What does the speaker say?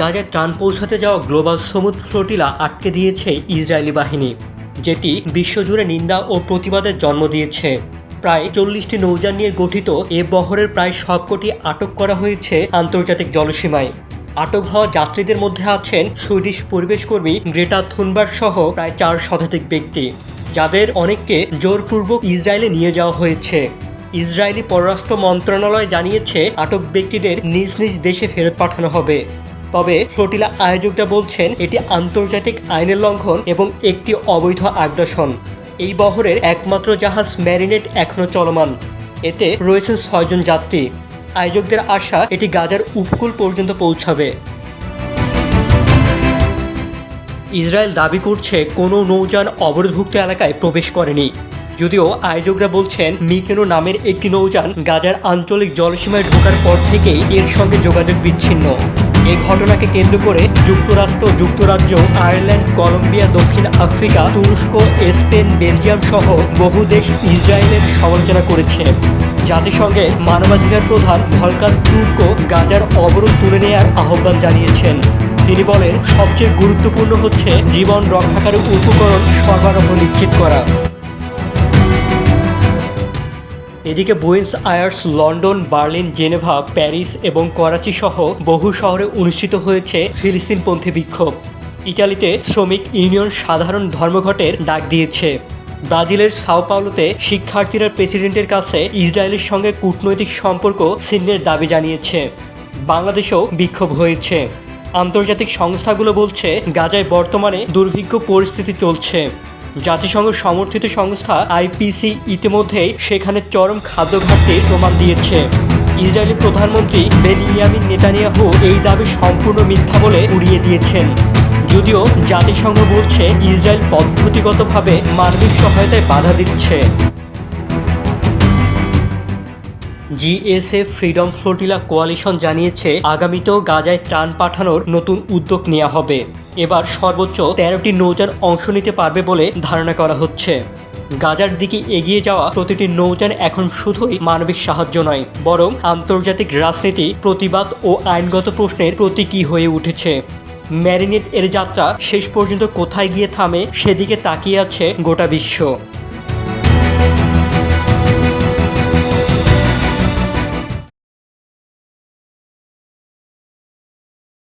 গাজায় ত্রাণ পৌঁছাতে যাওয়া গ্লোবাল সমুদ্র ফ্লোটিলা আটকে দিয়েছে ইসরায়েলি বাহিনী, যেটি বিশ্বজুড়ে নিন্দা ও প্রতিবাদের জন্ম দিয়েছে। প্রায় চল্লিশটি নৌযান নিয়ে গঠিত এ বহরের প্রায় সবকটি আটক করা হয়েছে আন্তর্জাতিক জলসীমায়। আটক হওয়া যাত্রীদের মধ্যে আছেন সুইডিশ পরিবেশকর্মী গ্রেটা থুনবার সহ প্রায় চার শতাধিক ব্যক্তি, যাদের অনেককে জোরপূর্বক ইসরায়েলে নিয়ে যাওয়া হয়েছে। ইসরায়েলি পররাষ্ট্র মন্ত্রণালয় জানিয়েছে, আটক ব্যক্তিদের নিজ নিজ দেশে ফেরত পাঠানো হবে। তবে ফ্লোটিলা আয়োজকরা বলছেন, এটি আন্তর্জাতিক আইনের লঙ্ঘন এবং একটি অবৈধ আগ্রাসন। এই বহরের একমাত্র জাহাজ ম্যারিনেট এখনও চলমান। এতে রয়েছেন ছয়জন যাত্রী। আয়োজকদের আশা, এটি গাজার উপকূল পর্যন্ত পৌঁছাবে। ইসরায়েল দাবি করছে, কোনো নৌযান অবরোধভুক্ত এলাকায় প্রবেশ করেনি। যদিও আয়োজকরা বলছেন, মিকেনো নামের একটি নৌযান গাজার আঞ্চলিক জলসীমায় ঢোকার পর থেকেই এর সঙ্গে যোগাযোগ বিচ্ছিন্ন। এই ঘটনাকে কেন্দ্র করে যুক্তরাষ্ট্র, যুক্তরাজ্য, আয়ারল্যান্ড, কলম্বিয়া, দক্ষিণ আফ্রিকা, তুরস্ক, স্পেন, বেলজিয়াম সহ বহু দেশ ইসরায়েলের সমালোচনা করেছে। জাতিসংঘে মানবাধিকার প্রধান ভলকার তুর্ক গাজার অবরোধ তুলে নেওয়ার আহ্বান জানিয়েছেন। তিনি বলেন, সবচেয়ে গুরুত্বপূর্ণ হচ্ছে জীবন রক্ষাকারী উপকরণ সরবরাহ নিশ্চিত করা। এদিকে Buenos Aires, London, Berlin, Geneva, Paris এবং করাচি সহ বহু শহরে অনুষ্ঠিত হয়েছে ফিলিস্তিনপন্থী বিক্ষোভ। ইটালিতে শ্রমিক ইউনিয়ন সাধারণ ধর্মঘটের ডাক দিয়েছে। ব্রাজিলের সাও পাওলোতে শিক্ষার্থীরা প্রেসিডেন্টের কাছে ইসরায়েলের সঙ্গে কূটনৈতিক সম্পর্ক ছিন্নের দাবি জানিয়েছে। বাংলাদেশেও বিক্ষোভ হয়েছে। আন্তর্জাতিক সংস্থাগুলো বলছে, গাজায় বর্তমানে দুর্ভিক্ষ পরিস্থিতি চলছে। জাতিসংঘ সমর্থিত সংস্থা আইপিসি ইতিমধ্যেই সেখানে চরম খাদ্য ঘাটতির প্রমাণ দিয়েছে। ইসরায়েলি প্রধানমন্ত্রী বেনিয়ামিন নেতানিয়াহু এই দাবি সম্পূর্ণ মিথ্যা বলে উড়িয়ে দিয়েছেন। যদিও জাতিসংঘ বলছে, ইসরায়েল পদ্ধতিগতভাবে মানবিক সহায়তায় বাধা দিচ্ছে। জিএসএফ ফ্রিডম ফ্লোটিলা কোয়ালিশন জানিয়েছে, আগামীতেও গাজায় ত্রাণ পাঠানোর নতুন উদ্যোগ নেওয়া হবে। এবার সর্বোচ্চ তেরোটি নৌযান অংশ নিতে পারবে বলে ধারণা করা হচ্ছে। গাজার দিকে এগিয়ে যাওয়া প্রতিটি নৌযান এখন শুধুই মানবিক সাহায্য নয়, বরং আন্তর্জাতিক রাজনীতি, প্রতিবাদ ও আইনগত প্রশ্নের প্রতীকী হয়ে উঠেছে। ম্যারিনেট এর যাত্রা শেষ পর্যন্ত কোথায় গিয়ে থামে সেদিকে তাকিয়ে আছে গোটা বিশ্ব।